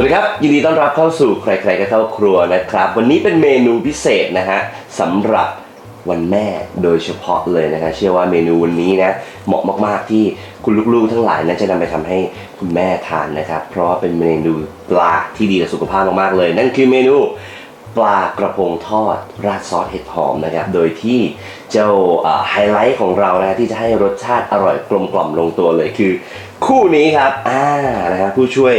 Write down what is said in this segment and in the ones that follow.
สวัสดีครับ ยินดีต้อนรับเข้าสู่ใครๆก็เข้าครัวนะครับ วันนี้เป็นเมนูพิเศษนะฮะสำหรับวันแม่โดยเฉพาะเลยนะฮะเชื่อว่าเมนูวันนี้นะเหมาะมากๆที่คุณลูกๆทั้งหลายนะจะนำไปทำให้คุณแม่ทานนะครับ เพราะว่าเป็นเมนูปลาที่ดีกับสุขภาพมากๆเลย นั่นคือเมนูปลากระพงทอดราดซอสเห็ดหอมนะครับ โดยที่เจ้าไฮไลท์ของเรานะที่จะให้รสชาติอร่อยกลมกล่อมลงตัวเลยคือ คู่นี้ครับอ่านะฮะผู้ช่วย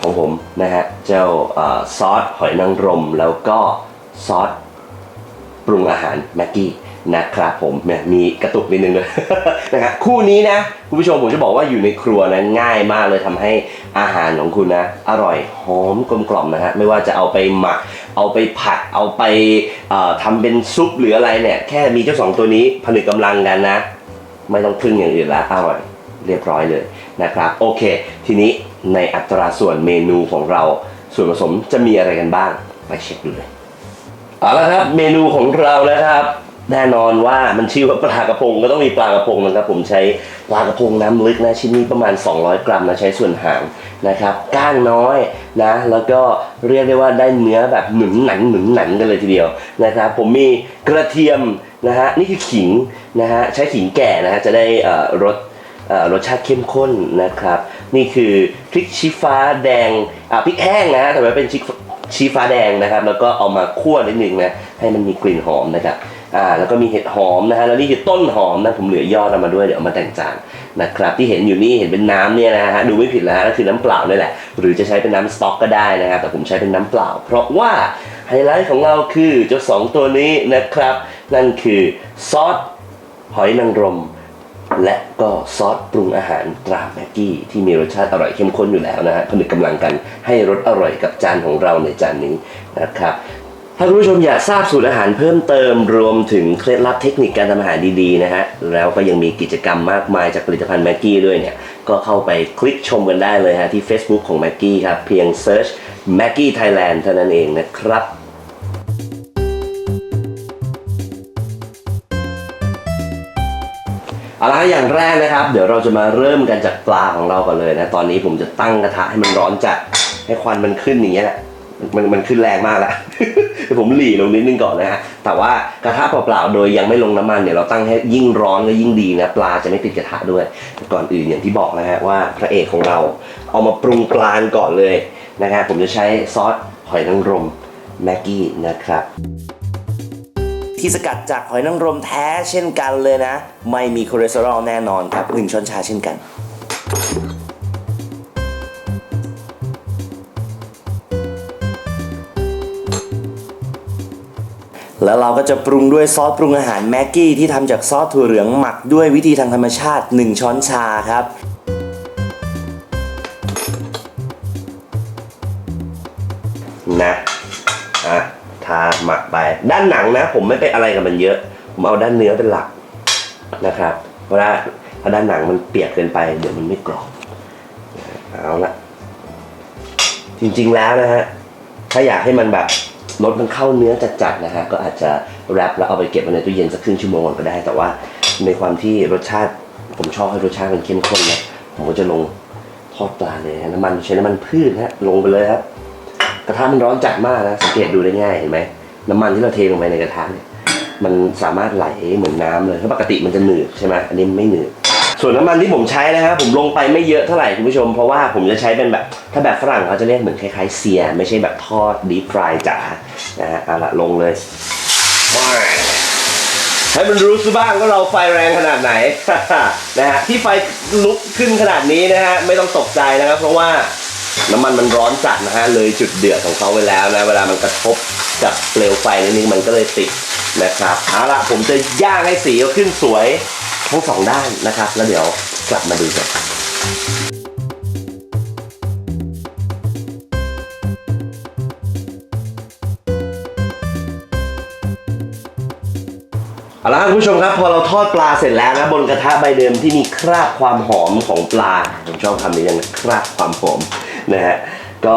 ของผมนะฮะเจ้าอซอสหอยนางรม แล้วก็ซอสปรุงอาหารแม็กกี้นะครับผมเนี่ยมีกระตุกนิดนึงเลยนะฮะคู่นี้นะคุณผู้ชมผมจะบอกว่าอยู่ในครัวนะง่ายมากเลยทำให้อาหารของคุณนะ อร่อยหอมกลมกล่อมนะฮะไม่ว่าจะเอาไปหมัก เอาไปผัด เอาไปเอ่อทำเป็นซุปหรืออะไรเนี่ย แค่มีเจ้าสองตัวนี้ผนึกกำลังกันนะ ไม่ต้องพึ่งอย่างอื่นละอร่อยเรียบร้อยเลยนะครับ โอเค ทีนี้ ในอัตราส่วนเมนูของเรา ส่วนผสมจะมีอะไรกันบ้างไปเช็คดูเลยเอาละครับเมนูของเรานะครับ แน่นอนว่ามันชื่อว่าปลากระพงก็ต้องมีปลากระพงนะครับ ผมใช้ปลากระพงน้ำลึกนะชิ้นนี้ประมาณ 200 กรัมนะใช้ส่วนหางนะครับก้างน้อยนะแล้วก็เรียกได้ว่าได้เนื้อแบบหนุนหนันหนุนหนันกันเลยทีเดียวนะครับผมมีกระเทียมนะฮะนี่คือขิงนะฮะใช้ขิงแก่นะฮะจะได้เอ่อรส รสชาติเข้มข้นนะครับ นี่คือพริกชี้ฟ้าแดงอะพริกแห้งนะแต่ว่าเป็นชี้ชี้ฟ้าแดงนะครับ แล้วก็เอามาคั่วนิดนึงนะให้มันมีกลิ่นหอมนะครับอ่าแล้วก็มีเห็ดหอมนะฮะแล้วนี่คือต้นหอมนะผมเหลือยอดเอามาด้วยเดี๋ยวเอามาแต่งจานนะครับที่เห็นอยู่นี่เห็นเป็นน้ำเนี่ยนะฮะดูไม่ผิดแล้วฮะก็คือน้ำเปล่านี่แหละ หรือจะใช้เป็นน้ำสต๊อกก็ได้นะครับแต่ผมใช้เป็นน้ำเปล่า เพราะว่าไฮไลท์ของเราคือเจ้าสองตัวนี้นะครับ นั่นคือซอสหอยนางรม และก็ซอสปรุงอาหารตราแม็กกี้ที่มีรสชาติอร่อยเข้มข้นอยู่แล้วนะฮะผนึกกำลังกันให้รสอร่อยกับจานของเราในจานนี้นะครับถ้าคุณผู้ชมอยากทราบสูตรอาหารเพิ่มเติมรวมถึงเคล็ดลับเทคนิคการทำอาหารดีๆนะฮะแล้วก็ยังมีกิจกรรมมากมายจากผลิตภัณฑ์แม็กกี้ด้วยเนี่ยก็เข้าไปคลิกชมกันได้เลยฮะที่ Facebook ของแม็กกี้ครับเพียง Search Maggie Thailand เท่านั้นเองนะครับ เอาละอย่างแรกนะครับ เดี๋ยวเราจะมาเริ่มกันจากปลาของเราก่อนเลยนะ ตอนนี้ผมจะตั้งกระทะให้มันร้อนจัด ให้ควันมันขึ้นอย่างเงี้ยแหละมันมันขึ้นแรงมากแล้วเดี๋ยวผมหลีลงนิดนึงก่อนนะฮะ แต่ว่ากระทะเปล่าๆ โดยยังไม่ลงน้ำมันเนี่ยเราตั้งให้ยิ่งร้อนก็ยิ่งดีนะปลาจะไม่ติดกระทะด้วย ก่อนอื่นอย่างที่บอกนะฮะว่าพระเอกของเราเอามาปรุงปลาก่อนเลยนะฮะผมจะใช้ซอสหอยนางรมแม็กกี้นะครับ ที่สกัดจากหอยนางรมแท้เช่นกันเลยนะ ไม่มีคอเลสเตอรอลแน่นอนครับหนึ่งช้อนชาเช่นกัน แล้วเราก็จะปรุงด้วยซอสปรุงอาหารแม็กกี้ที่ทำจากซอสถั่วเหลืองหมักด้วยวิธีทางธรรมชาติ 1 ช้อนชาครับ ด้านหนังนะ ผมไม่ไปอะไรกับมันเยอะ ผมเอาด้านเนื้อเป็นหลักนะครับ เพราะว่าถ้าด้านหนังมันเปียกเกินไป เดี๋ยวมันไม่กรอบเอาละจริงๆแล้วนะฮะถ้าอยากให้มันแบบรสมันเข้าเนื้อจัดๆนะฮะก็อาจจะแรปแล้วเอาไปเก็บไว้ในตู้เย็นสักครึ่งชั่วโมงก็ได้ แต่ว่าในความที่รสชาติ ผมชอบให้รสชาติมันเข้มข้นนะผมก็จะลงทอดปลาเลยนะน้ำมันใช้น้ำมันพืชนะฮะลงไปเลยครับกระทะมันร้อนจัดมากนะสังเกตดูได้ง่ายเห็นไหม น้ำมันที่เราเทลงไปในกระทะเนี่ยมันสามารถไหลเหมือนน้ำเลยเพราะปกติมันจะหนืดใช่ไหมอันนี้ไม่หนืดส่วนน้ำมันที่ผมใช้นะครับผมลงไปไม่เยอะเท่าไหร่คุณผู้ชม เพราะว่าผมจะใช้เป็นแบบ ถ้าแบบฝรั่งเขาจะเรียกเหมือนคล้ายๆเซีย ไม่ใช่แบบทอดดีฟรายจ๋านะฮะเอาละลงเลยว้ายให้มันรู้ซะบ้างว่าเราไฟแรงขนาดไหนนะฮะที่ไฟลุกขึ้นขนาดนี้นะฮะไม่ต้องตกใจนะครับเพราะว่าน้ำมันมันร้อนจัดนะฮะเลยจุดเดือดของเขาไปแล้วนะเวลามันกระทบ กับเปลวไฟนิดนึงมันก็เลยติดนะครับเอาละผมจะย่างให้สีขาขึ้นสวยทั้งสองด้านนะครับ แล้วเดี๋ยวกลับมาดูกันเอาละครับคุณผู้ชมครับพอเราทอดปลาเสร็จแล้วนะบนกระทะใบเดิมที่มีคราบความหอมของปลาผมชอบคำนี้ยังคราบความหอมนะฮะก็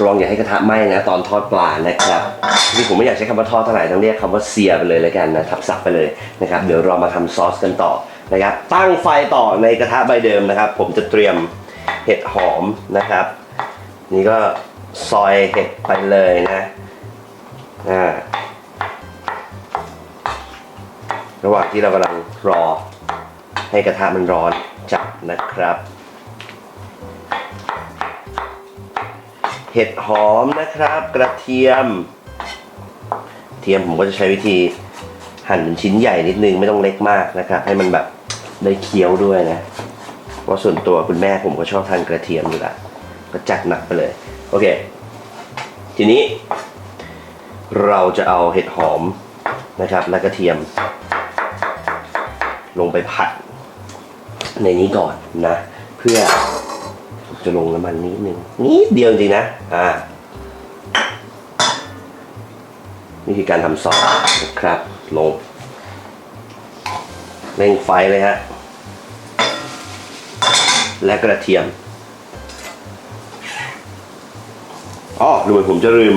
ระวังอย่าให้กระทะไหม้นะ ตอนทอดปลานะครับนี่ผมไม่อยากใช้คำว่าทอดเท่าไหร่ต้องเรียกคำว่าเสียไปเลยแล้วกันนะทับศัพท์ไปเลยนะครับเดี๋ยวเรามาทำซอสกันต่อนะครับตั้งไฟต่อในกระทะใบเดิมนะครับ ผมจะเตรียมเห็ดหอมนะครับ นี่ก็ซอยเห็ดไปเลยนะอ่าระหว่างที่เรากำลังรอให้กระทะมันร้อนจับนะครับ เห็ดหอมนะครับ กระเทียม เทียมผมก็จะใช้วิธีหั่นเป็นชิ้นใหญ่นิดนึงไม่ต้องเล็กมากนะครับ ให้มันแบบได้เคี้ยวด้วยนะเพราะส่วนตัวคุณแม่ผมก็ชอบทานกระเทียมอยู่ละก็จัดหนักไปเลย โอเค ทีนี้ เราจะเอาเห็ดหอมนะครับ และกระเทียม ลงไปผัดในนี้ก่อนนะ เพื่อ จะลงน้ำมันนิดนึงนิดเดียวจริงนะ อ่านี่คือการทำซอสนะครับ ลงเร่งไฟเลยฮะ และกระเทียมอ๋อดูเหมือนผมจะลืม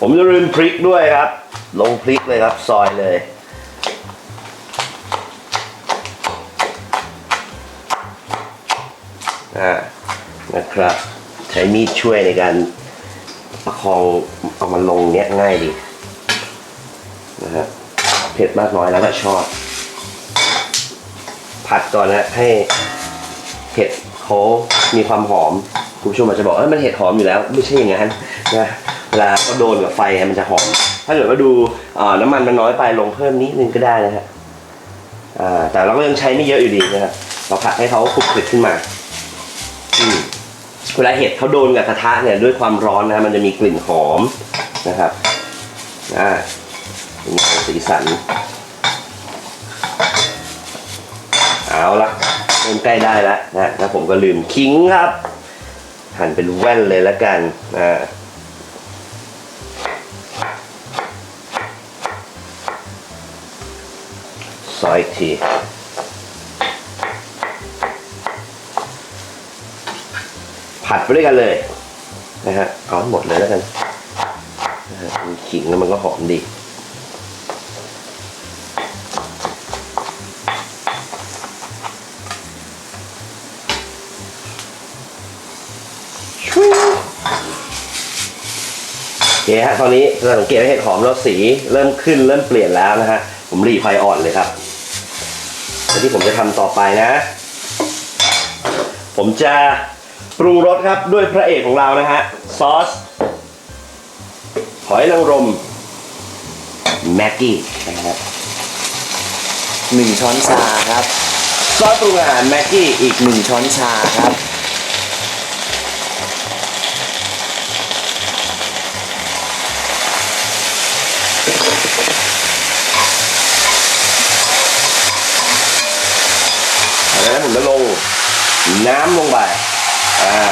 ผมจะลืมพริกด้วยครับ ลงพริกเลยครับ ซอยเลยอ่า ครับ ใช้มีดช่วยในการประคองเอามันลงเนี้ยง่ายดีนะฮะเผ็ดมากน้อยแล้วแต่ชอบ ผัดก่อนนะให้เห็ดเขามีความหอมคุณผู้ชมอาจจะบอกเออมันเห็ดหอมอยู่แล้ว ไม่ใช่อย่างนั้นนะเวลาก็โดนกับไฟมันจะหอม ถ้าเกิดว่าดูน้ำมันมันน้อยไปลงเพิ่มนิดนึงก็ได้นะฮะแต่เราก็ยังใช้ไม่เยอะอยู่ดีนะครับเราผัดให้เขาคลุกคลิกขึ้นมา อืม เวลาเห็ดเขาโดนกับกระทะเนี่ยด้วยความร้อนนะมันจะมีกลิ่นหอมนะครับอ่าสีสัน เอาละเริ่มใกล้ได้แล้วนะแล้วผมก็ลืมคิงครับ หั่นเป็นแว่นเลยแล้วกันอ่าซอยที ผัดไปด้วยกันเลยนะฮะเอาให้หมดเลยแล้วกันนะฮะมีขิงแล้วมันก็หอมดีชุยโอเคฮะตอนนี้เราสังเกตว่าเห็ดหอมเราสีเริ่มขึ้นเริ่มเปลี่ยนแล้วนะฮะผมรีไฟอ่อนเลยครับแล้วที่ผมจะทำต่อไปนะ ผมจะ ปรุงรสครับด้วยพระเอกของเรานะฮะซอสหอยนางรมแม็กกี้นะฮะหนึ่งช้อนชาครับซอสปรุงอาหารแม็กกี้อีกหนึ่งช้อนชาครับ จากนั้นผมจะลงน้ำลงไป อ่า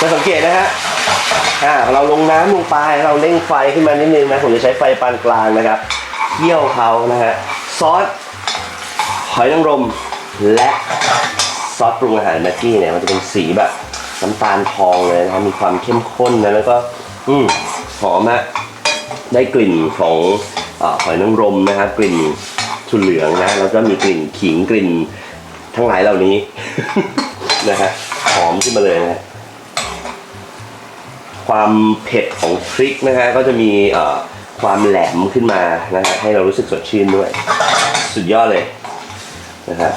จะสังเกตนะฮะอ่าเราลงน้ำลงไปเราเร่งไฟขึ้นมานิดนึงนะผมจะใช้ไฟปานกลางนะครับเคี่ยวเขานะฮะซอสหอยนางรมและซอสปรุงอาหารแม็กกี้เนี่ยมันจะเป็นสีแบบน้ำตาลทองเลยนะครับมีความเข้มข้นนะแล้วก็อืมหอมฮะได้กลิ่นของอหอยนางรมนะครับกลิ่นถั่วเหลืองนะแล้วก็มีกลิ่นขิงกลิ่น ทั้งหลายเหล่านี้ นะฮะหอมขึ้นมาเลยนะฮะความเผ็ดของพริกนะฮะก็จะมีเอ่อความแหลมขึ้นมานะฮะให้เรารู้สึกสดชื่นด้วย สุดยอดเลยนะฮะ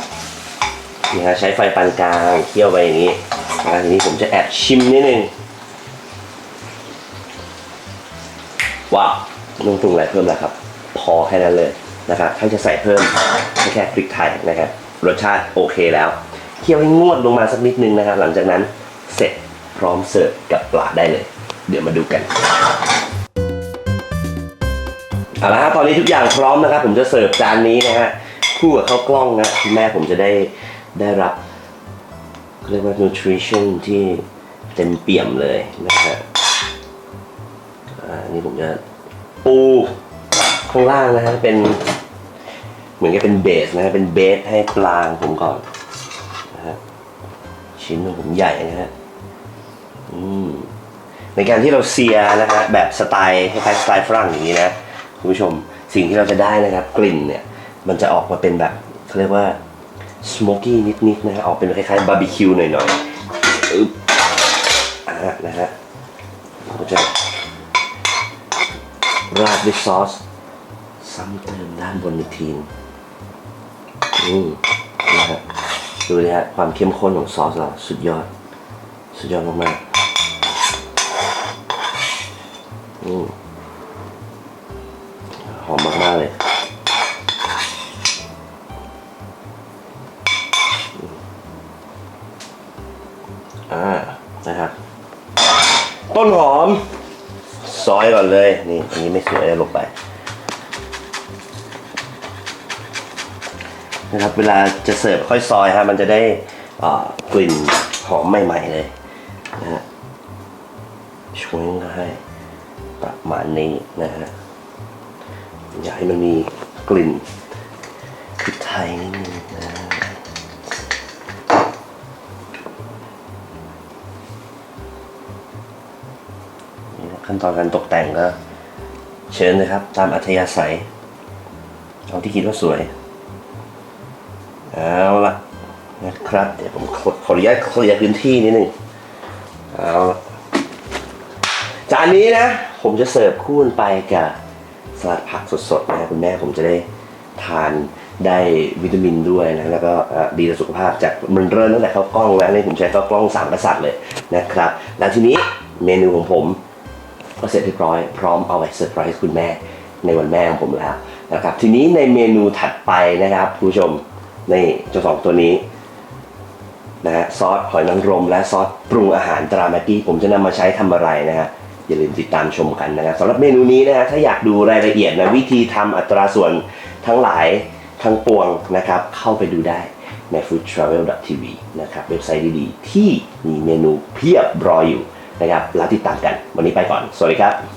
นี่ฮะใช้ไฟปานกลางเคี่ยวไปอย่างนี้นะทีนี้ผมจะแอบชิมนิดนึงว้าวไม่งปรุงอะไรเพิ่มแล้วครับ พอแค่นั้นเลยนะครับถ้าจะใส่เพิ่มแค่พริกไทยนะครับ รสชาติโอเคแล้ว เคี่ยวให้งวดลงมาสักนิดนึงนะครับหลังจากนั้นเสร็จพร้อมเสิร์ฟกับปลาได้เลย เดี๋ยวมาดูกันเอาละฮะตอนนี้ทุกอย่างพร้อมนะครับ ผมจะเสิร์ฟจานนี้นะฮะคู่กับข้าวกล้องนะคุณแม่ผมจะได้ได้รับเรียกว่า nutrition ที่เต็มเปี่ยมเลยนะฮะอ่านี่ผมจะปูข้างล่างนะฮะเป็น เหมือนกับเป็นเบสนะฮะเป็นเบสให้ปลางผมก่อนนะฮะชิ้นของผมใหญ่นะฮะอืมในการที่เราเซียนะฮะแบบสไตล์คล้ายสไตล์ฝรั่งอย่างนี้นะคุณผู้ชมสิ่งที่เราจะได้นะครับ กลิ่นเนี่ย มันจะออกมาเป็นแบบเขาเรียกว่าสโมกกี้นิดๆนะฮะออกเป็นคล้ายๆบาร์บีคิวหน่อยๆอึ๊บอ่านะฮะเราก็จะราดด้วยซอส ซ้ำเติมด้านบนอีกทีนึงอืมนะฮะดูเลยฮะความเข้มข้นของซอสเราสุดยอด สุดยอดมากๆอืมหอมมากๆเลยอ่านะครับ ต้นหอม ซอยก่อนเลย นี่ อันนี้ไม่สวยลงไป นะครับ เวลาจะเสิร์ฟค่อยซอยฮะมันจะได้กลิ่นหอมใหม่ ๆ เลยนะฮะช่วยก็ให้ประมาณนี้นะฮะอยากให้มันมีกลิ่นพริกไทยนิดนึงนะนี่นะขั้นตอนการตกแต่งก็เชิญเลยครับ ตามอัธยาศัย เอาที่คิดว่าสวย เอาละนะครับเดี๋ยวผมขออนุญาตเคลียร์พื้นที่นิดนึงเอาละจานนี้นะ ผมจะเสิร์ฟคู่ไปกับสลัดผักสดๆนะคุณแม่ผมจะได้ทานได้วิตามินด้วยนะแล้วก็ดีต่อสุขภาพจากมันเริ่มตั้งแต่เข้ากล้องแล้วนี่ผมใช้เข้ากล้องสามกษัตริย์เลยนะครับ แล้วทีนี้เมนูของผมก็เสร็จเรียบร้อยพร้อมเอาไว้เซอร์ไพรส์คุณแม่ในวันแม่ของผมแล้วนะครับทีนี้ในเมนูถัดไปนะครับคุณผู้ชม นี่เจ้าสองตัวนี้นะฮะซอสหอยนางรม และซอสปรุงอาหารตราแม็กกี้ผมจะนำมาใช้ทำอะไรนะฮะอย่าลืมติดตามชมกันนะครับสำหรับเมนูนี้นะฮะถ้าอยากดูรายละเอียดนะวิธีทำอัตราส่วนทั้งหลายทั้งปวงนะครับ เข้าไปดูได้ใน foodtravel.tv นะครับเว็บไซต์ดีๆที่มีเมนูเพียบรออยู่นะครับแล้วติดตามกัน วันนี้ไปก่อน สวัสดีครับ